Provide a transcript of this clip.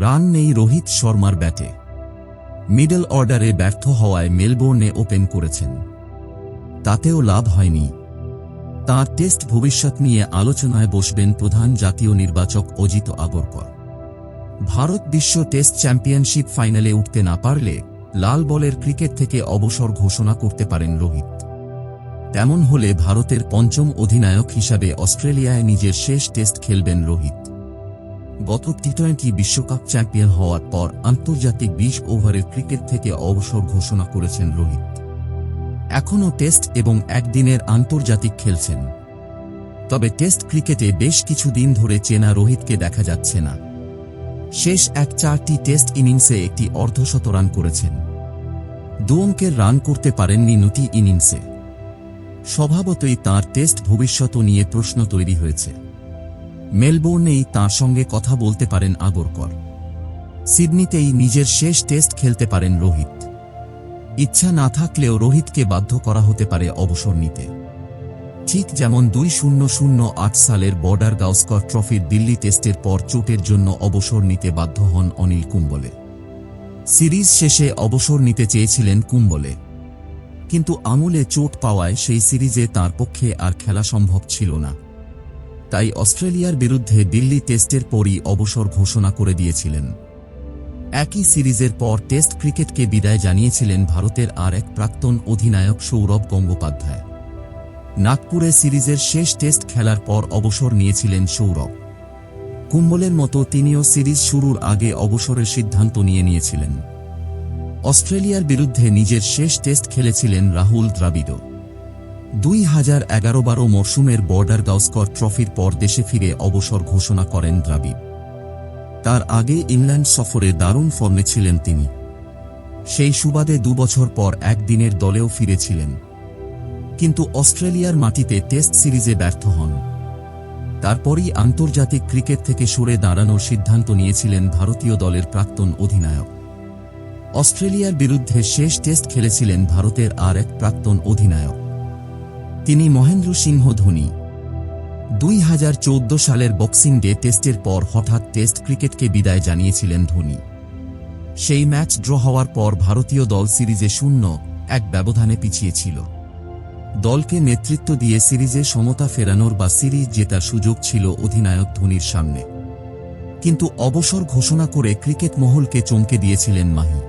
Run নেই রোহিত শর্মার ব্যাটে। মিডল অর্ডারে ব্যর্থ হওয়ায় মেলবোর্নে ওপেন করেছেন। তাতেও লাভ হয়নি। তার টেস্ট ভবিষ্যৎ নিয়ে আলোচনায় বসবেন প্রধান জাতীয় নির্বাচক অজিত আগরকর। ভারত বিশ্ব টেস্ট চ্যাম্পিয়নশিপ ফাইনালে উঠতে না পারলে লাল বলের ক্রিকেট থেকে অবসর ঘোষণা করতে পারেন রোহিত। তেমন হলে ভারতের পঞ্চম অধিনায়ক হিসাবে অস্ট্রেলিয়ায় নিজের শেষ টেস্ট খেলবেন রোহিত। গত টি টোয়েন্টি বিশ্বকাপ চ্যাম্পিয়ন হওয়ার পর আন্তর্জাতিক বিশ ওভারের ক্রিকেট থেকে অবসর ঘোষণা করেছেন রোহিত। এখনও টেস্ট এবং একদিনের আন্তর্জাতিক খেলছেন। তবে টেস্ট ক্রিকেটে বেশ কিছুদিন ধরে চেনা রোহিতকে দেখা যাচ্ছে না। শেষ এক চারটি টেস্ট ইনিংসে একটি অর্ধশত রান করেছেন। দু অঙ্কের রান করতে পারেননি নটি ইনিংসে। স্বভাবতই তার টেস্ট ভবিষ্যৎ নিয়ে প্রশ্ন তৈরি হয়েছে। মেলবোর্নেই তার সঙ্গে কথা বলতে পারেন আগরকর। সিডনিতেই নিজের শেষ টেস্ট খেলতে পারেন রোহিত। ইচ্ছা না থাকলেও রোহিতকে বাধ্য করা হতে পারে অবসর নিতে। ঠিক যেমন দুই শূন্য শূন্য আট সালের বর্ডার গাউস্কর ট্রফির দিল্লি টেস্টের পর চোটের জন্য অবসর নিতে বাধ্য হন অনিল কুম্বলে। সিরিজ শেষে অবসর নিতে চেয়েছিলেন কুম্বলে। কিন্তু আমলে চোট পাওয়ায় সেই সিরিজে তার পক্ষে আর খেলা সম্ভব ছিল না। তাই অস্ট্রেলিয়ার বিরুদ্ধে দিল্লি টেস্টের পরই অবসর ঘোষণা করে দিয়েছিলেন। একই সিরিজের পর টেস্ট ক্রিকেটকে বিদায় জানিয়েছিলেন ভারতের আর এক প্রাক্তন অধিনায়ক সৌরভ গঙ্গোপাধ্যায়। নাগপুরে সিরিজের শেষ টেস্ট খেলার পর অবসর নিয়েছিলেন সৌরভ। কুম্বলের মতো তিনিও সিরিজ শুরুর আগে অবসরের সিদ্ধান্ত নিয়ে নিয়েছিলেন। অস্ট্রেলিয়ার বিরুদ্ধে নিজের শেষ টেস্ট খেলেছিলেন রাহুল দ্রাবিড়। দুই হাজার এগারো বারো মরশুমের বর্ডার গাউস্কর ট্রফির পর দেশে ফিরে অবসর ঘোষণা করেন দ্রাবিড়। তার আগে ইংল্যান্ড সফরে দারুণ ফর্মে ছিলেন তিনি। সেই সুবাদে দুবছর পর একদিনের দলেও ফিরেছিলেন। কিন্তু অস্ট্রেলিয়ার মাটিতে টেস্ট সিরিজে ব্যর্থ হন। তারপরই আন্তর্জাতিক ক্রিকেট থেকে সরে দাঁড়ানোর সিদ্ধান্ত নিয়েছিলেন ভারতীয় দলের প্রাক্তন অধিনায়ক। অস্ট্রেলিয়ার বিরুদ্ধে শেষ টেস্ট খেলেছিলেন ভারতের আর এক প্রাক্তন অধিনায়ক। তিনি মহেন্দ্র সিংহ ধোনি। দুই হাজার চৌদ্দ সালের বক্সিং ডে টেস্টের পর হঠাৎ টেস্ট ক্রিকেটকে বিদায় জানিয়েছিলেন ধোনি। সেই ম্যাচ ড্র হওয়ার পর ভারতীয় দল সিরিজে শূন্য এক ব্যবধানে পিছিয়েছিল। দলকে নেতৃত্ব দিয়ে সিরিজে সমতা ফেরানোর বা সিরিজ জেতার সুযোগ ছিল অধিনায়ক ধোনির সামনে। কিন্তু অবসর ঘোষণা করে ক্রিকেট মহলকে চমকে দিয়েছিলেন মাহি।